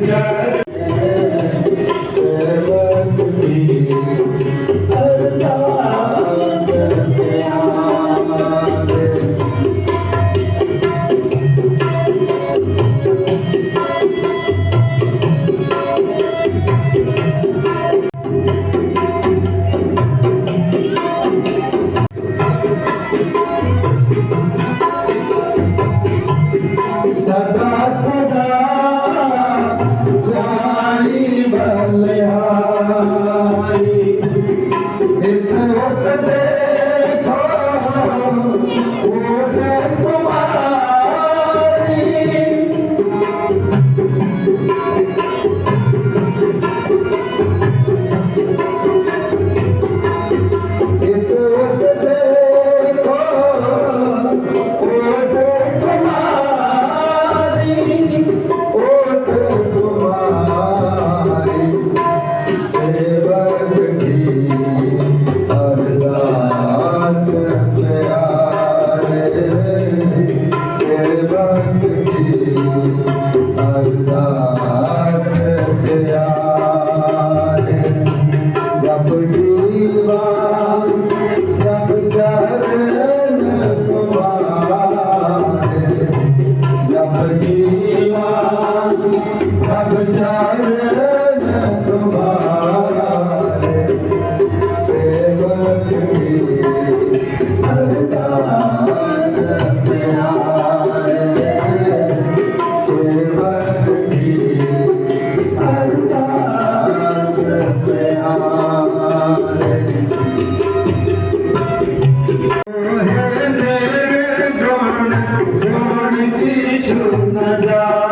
Yeah. ਗੁਣ ਕੀ ਸੁਨ ਜਾਤਾ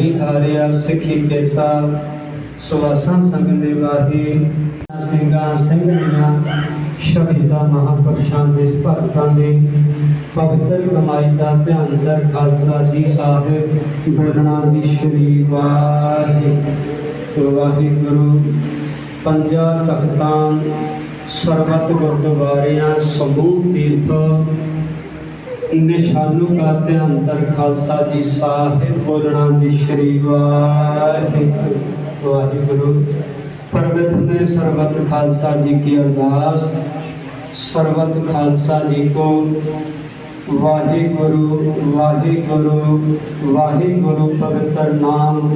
ਧਰਮ ਹਾਰਿਆ ਸਿੱਖੀ ਕੇਸਾ ਸੁਵਾਸਾਂ ਸੰਗ ਨਿਵਾਹੀ ਸਿੰਘਾਂ ਸਿੰਘਣੀਆਂ, ਸ਼ਹੀਦਾਂ ਮਹਾਂਪੁਰਸ਼ਾਂ ਦੇ ਭਗਤਾਂ ਦੀ, ਪਵਿੱਤਰ ਕਮਾਈ ਦਾ ਧਿਆਨ ਦਰ ਖਾਲਸਾ ਜੀ ਸਾਹਿਬ ਬੋਲਣਾ ਦੀ ਸ਼੍ਰੀ ਵਾਹਿਗੁਰੂ। ਵਾਹਿਗੁਰੂ, ਪੰਜਾਂ ਤਖਤਾਂ, ਸਰਬਤ ਗੁਰਦੁਆਰਿਆਂ, ਸਮੂਹ ਤੀਰਥ ਨਿਸ਼ਾਨੂ ਕਾ ਧਿਆਨ ਦਰ ਖਾਲਸਾ ਜੀ ਸਾਹਿਬ ਬੋਲਣਾ ਜੀ ਸ਼੍ਰੀ ਵਾਹਿਗੁਰੂ। ਵਾਹਿਗੁਰੂ। ਪਰਮਿਤ ਨੇ ਸਰਬਤ ਖਾਲਸਾ ਜੀ ਕੀ ਅਰਦਾਸ ਸਰਬਤ ਖਾਲਸਾ ਜੀ ਕੋ ਵਾਹਿਗੁਰੂ ਵਾਹਿਗੁਰੂ ਵਾਹਿਗੁਰੂ ਪਵਿੱਤਰ ਨਾਮ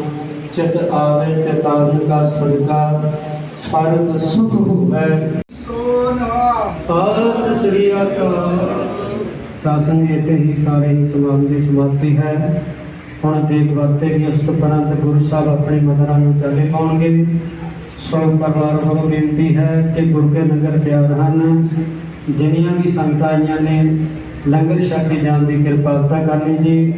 ਚਿਤ ਆਵੇ ਚਿਤਾਨ ਕਾ ਸਦਕਾ ਸਰਬ ਸੁਖ ਹੋਵੇ। ਸਤਿ ਸ੍ਰੀ ਅਕਾਲ। ਸ਼ਾਸਨ ਇੱਥੇ ਹੀ ਸਾਰੇ ਹੀ ਸਮਾਗਮ ਦੀ ਸਮਾਪਤੀ ਹੈ। ਹੁਣ ਦੇਖ ਵਰਤੇ ਕਿ ਉਸ ਤੋਂ ਪਰੰਤ ਗੁਰੂ ਸਾਹਿਬ ਆਪਣੇ ਮਦਰਾਂ ਨੂੰ ਚਾਲੇ ਪਾਉਣਗੇ ਸੋ ਪਰਿਵਾਰ ਵੱਲੋਂ ਬੇਨਤੀ ਹੈ ਕਿ ਗੁਰੂ ਲੰਗਰ ਤਿਆਰ ਹਨ। ਜਿੰਨੀਆਂ ਵੀ ਸੰਗਤਾਂ ਆਈਆਂ ਨੇ, ਲੰਗਰ ਛਕ ਕੇ ਜਾਣ ਦੀ ਕਿਰਪਾਲਤਾ ਕਰਨੀ ਜੀ।